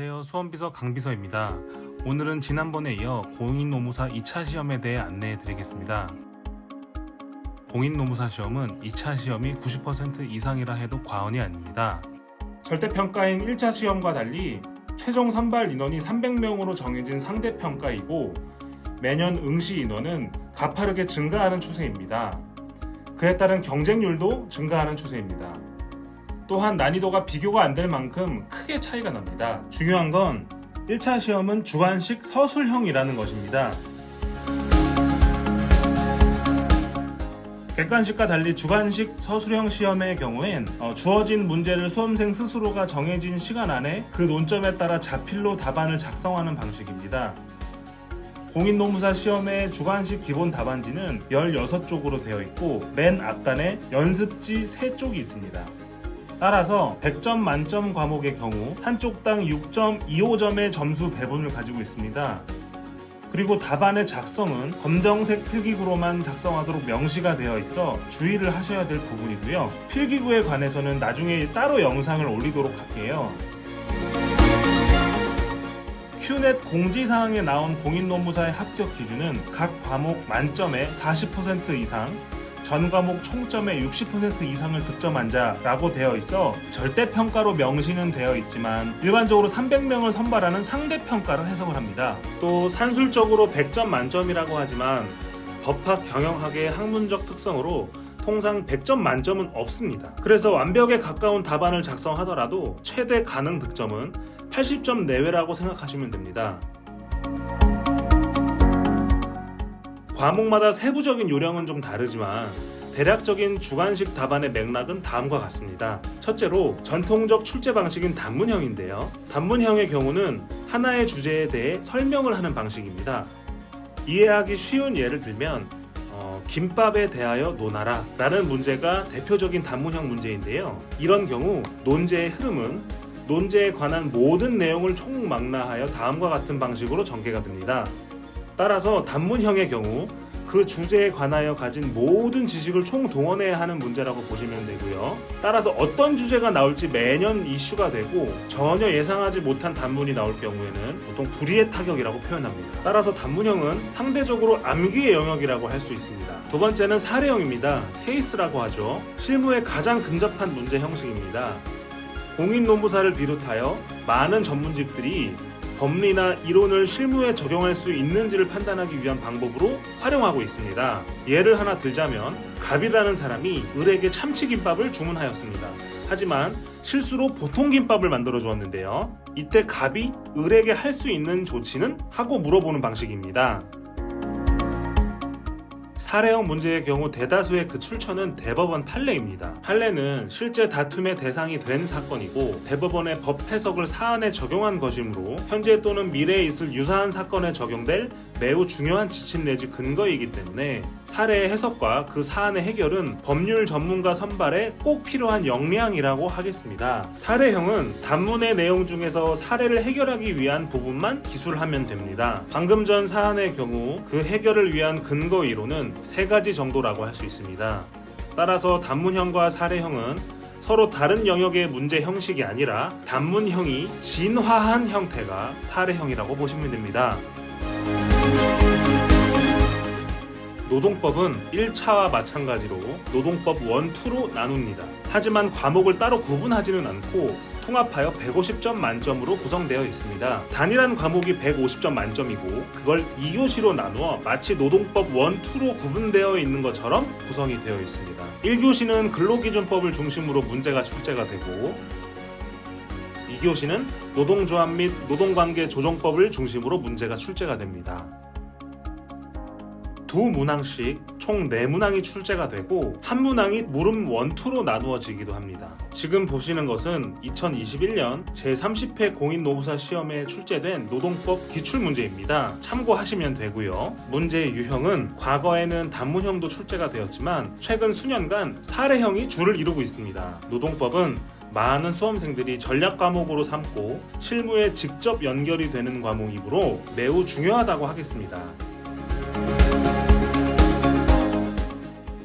안녕하세요. 수험비서 강비서입니다. 오늘은 지난번에 이어 공인노무사 2차 시험에 대해 안내해 드리겠습니다. 공인노무사 시험은 2차 시험이 90% 이상이라 해도 과언이 아닙니다. 절대평가인 1차 시험과 달리 최종 선발 인원이 300명으로 정해진 상대평가이고 매년 응시 인원은 가파르게 증가하는 추세입니다. 그에 따른 경쟁률도 증가하는 추세입니다. 또한 난이도가 비교가 안 될 만큼 크게 차이가 납니다. 중요한 건 1차 시험은 주관식 서술형이라는 것입니다. 객관식과 달리 주관식 서술형 시험의 경우엔 어, 주어진 문제를 수험생 스스로가 정해진 시간 안에 그 논점에 따라 자필로 답안을 작성하는 방식입니다. 공인노무사 시험의 주관식 기본 답안지는 16쪽으로 되어 있고 맨 앞단에 연습지 3쪽이 있습니다. 따라서 100점 만점 과목의 경우 한쪽당 6.25점의 점수 배분을 가지고 있습니다. 그리고 답안의 작성은 검정색 필기구로만 작성하도록 명시가 되어 있어 주의를 하셔야 될 부분이고요. 필기구에 관해서는 나중에 따로 영상을 올리도록 할게요. 큐넷 공지사항에 나온 공인노무사의 합격 기준은 각 과목 만점에 40% 이상, 전 과목 총점의 60% 이상을 득점한 자라고 되어 있어 절대 평가로 명시는 되어 있지만 일반적으로 300명을 선발하는 상대 평가를 해석을 합니다. 또 산술적으로 100점 만점이라고 하지만 법학 경영학의 학문적 특성으로 통상 100점 만점은 없습니다. 그래서 완벽에 가까운 답안을 작성하더라도 최대 가능 득점은 80점 내외라고 생각하시면 됩니다. 과목마다 세부적인 요령은 좀 다르지만 대략적인 주관식 답안의 맥락은 다음과 같습니다. 첫째로 전통적 출제 방식인 단문형인데요. 단문형의 경우는 하나의 주제에 대해 설명을 하는 방식입니다. 이해하기 쉬운 예를 들면 어, 김밥에 대하여 논하라 라는 문제가 대표적인 단문형 문제인데요. 이런 경우 논제의 흐름은 논제에 관한 모든 내용을 총망라하여 다음과 같은 방식으로 전개가 됩니다. 따라서 단문형의 경우 그 주제에 관하여 가진 모든 지식을 총동원해야 하는 문제라고 보시면 되고요. 따라서 어떤 주제가 나올지 매년 이슈가 되고 전혀 예상하지 못한 단문이 나올 경우에는 보통 불의의 타격이라고 표현합니다. 따라서 단문형은 상대적으로 암기의 영역이라고 할 수 있습니다. 두 번째는 사례형입니다. 케이스라고 하죠. 실무에 가장 근접한 문제 형식입니다. 공인노무사를 비롯하여 많은 전문직들이 법리나 이론을 실무에 적용할 수 있는지를 판단하기 위한 방법으로 활용하고 있습니다. 예를 하나 들자면 갑이라는 사람이 을에게 참치김밥을 주문하였습니다. 하지만 실수로 보통 김밥을 만들어 주었는데요. 이때 갑이 을에게 할 수 있는 조치는 하고 물어보는 방식입니다. 사례형 문제의 경우 대다수의 그 출처는 대법원 판례입니다. 판례는 실제 다툼의 대상이 된 사건이고 대법원의 법 해석을 사안에 적용한 것이므로 현재 또는 미래에 있을 유사한 사건에 적용될 매우 중요한 지침 내지 근거이기 때문에 사례의 해석과 그 사안의 해결은 법률 전문가 선발에 꼭 필요한 역량이라고 하겠습니다. 사례형은 단문의 내용 중에서 사례를 해결하기 위한 부분만 기술하면 됩니다. 방금 전 사안의 경우 그 해결을 위한 근거 이론은 세 가지 정도라고 할 수 있습니다. 따라서 단문형과 사례형은 서로 다른 영역의 문제 형식이 아니라 단문형이 진화한 형태가 사례형이라고 보시면 됩니다. 노동법은 1차와 마찬가지로 노동법 1, 2로 나눕니다. 하지만 과목을 따로 구분하지는 않고 통합하여 150점 만점으로 구성되어 있습니다. 단일한 과목이 150점 만점이고 그걸 2교시로 나누어 마치 노동법 1, 2로 구분되어 있는 것처럼 구성이 되어 있습니다. 1교시는 근로기준법을 중심으로 문제가 출제가 되고 2교시는 노동조합 및 노동관계 조정법을 중심으로 문제가 출제가 됩니다. 두 문항씩 총네 문항이 출제가 되고 한 문항이 물음 원투로 나누어지기도 합니다. 지금 보시는 것은 2021년 제30회 공인노무사 시험에 출제된 노동법 기출 문제입니다. 참고하시면 되고요. 문제의 유형은 과거에는 단문형도 출제가 되었지만 최근 수년간 사례형이 주를 이루고 있습니다. 노동법은 많은 수험생들이 전략 과목으로 삼고 실무에 직접 연결이 되는 과목이므로 매우 중요하다고 하겠습니다.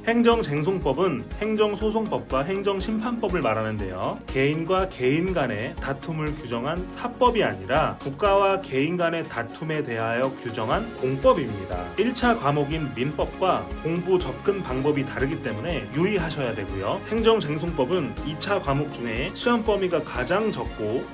행정쟁송법은 행정소송법과 행정심판법을 말하는데요. 개인과 개인 간의 다툼을 규정한 사법이 아니라 국가와 개인 간의 다툼에 대하여 규정한 공법입니다. 1차 과목인 민법과 공부 접근 방법이 다르기 때문에 유의하셔야 되고요. 행정쟁송법은 2차 과목 중에 시험 범위가 가장 적고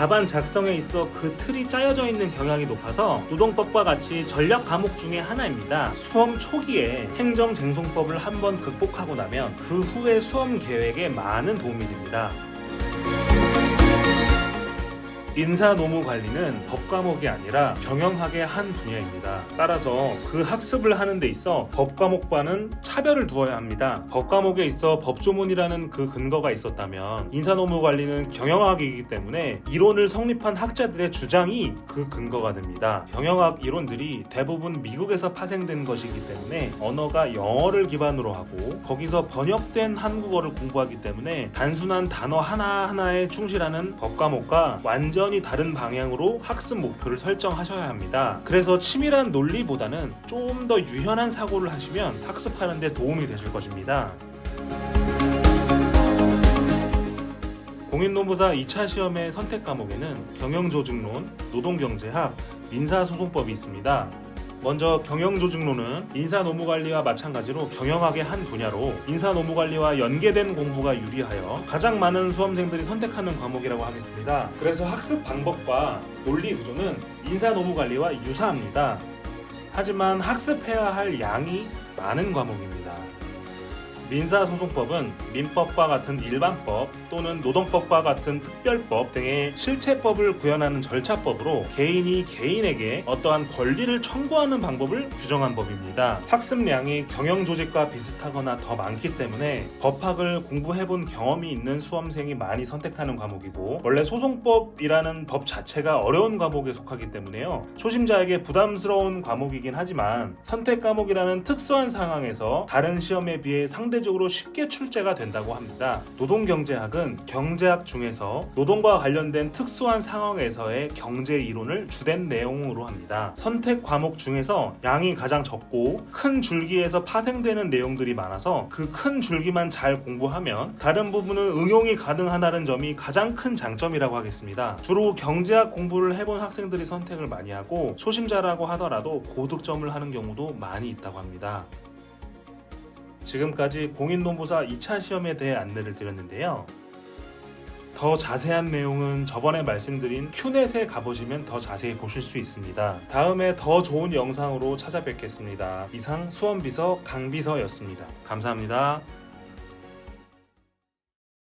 답안 작성에 있어 그 틀이 짜여져 있는 경향이 높아서 노동법과 같이 전략 과목 중에 하나입니다. 수험 초기에 행정쟁송법을 한번 극복하고 나면 그 후에 수험 계획에 많은 도움이 됩니다. 인사노무 관리는 법 과목이 아니라 경영학의 한 분야입니다. 따라서 그 학습을 하는 데 있어 법 과목과는 차별을 두어야 합니다. 법 과목에 있어 법조문이라는 그 근거가 있었다면 인사노무 관리는 경영학이기 때문에 이론을 성립한 학자들의 주장이 그 근거가 됩니다. 경영학 이론들이 대부분 미국에서 파생된 것이기 때문에 언어가 영어를 기반으로 하고 거기서 번역된 한국어를 공부하기 때문에 단순한 단어 하나하나에 충실하는 법 과목과 완전 히 다른 방향으로 학습 목표를 설정하셔야 합니다. 그래서 치밀한 논리보다는 좀 더 유연한 사고를 하시면 학습하는 데 도움이 되실 것입니다. 공인노무사 2차 시험의 선택 과목에는 경영조직론, 노동경제학, 민사소송법이 있습니다. 먼저 경영조직론은 인사노무관리와 마찬가지로 경영학의 한 분야로 인사노무관리와 연계된 공부가 유리하여 가장 많은 수험생들이 선택하는 과목이라고 하겠습니다. 그래서 학습 방법과 논리 구조는 인사노무관리와 유사합니다. 하지만 학습해야 할 양이 많은 과목입니다. 민사소송법은 민법과 같은 일반법 또는 노동법과 같은 특별법 등의 실체법을 구현하는 절차법으로 개인이 개인에게 어떠한 권리를 청구하는 방법을 규정한 법입니다. 학습량이 경영조직과 비슷하거나 더 많기 때문에 법학을 공부해본 경험이 있는 수험생이 많이 선택하는 과목이고 원래 소송법이라는 법 자체가 어려운 과목에 속하기 때문에요. 초심자에게 부담스러운 과목이긴 하지만 선택 과목이라는 특수한 상황에서 다른 시험에 비해 상대 적으로 쉽게 출제가 된다고 합니다. 노동경제학은 경제학 중에서 노동과 관련된 특수한 상황에서의 경제 이론을 주된 내용으로 합니다. 선택 과목 중에서 양이 가장 적고 큰 줄기에서 파생되는 내용들이 많아서 그 큰 줄기만 잘 공부하면 다른 부분은 응용이 가능하다는 점이 가장 큰 장점이라고 하겠습니다. 주로 경제학 공부를 해본 학생들이 선택을 많이 하고 초심자라고 하더라도 고득점을 하는 경우도 많이 있다고 합니다. 지금까지 공인노무사 2차 시험에 대해 안내를 드렸는데요. 더 자세한 내용은 저번에 말씀드린 큐넷에 가보시면 더 자세히 보실 수 있습니다. 다음에 더 좋은 영상으로 찾아뵙겠습니다. 이상 수험비서 강비서였습니다. 감사합니다.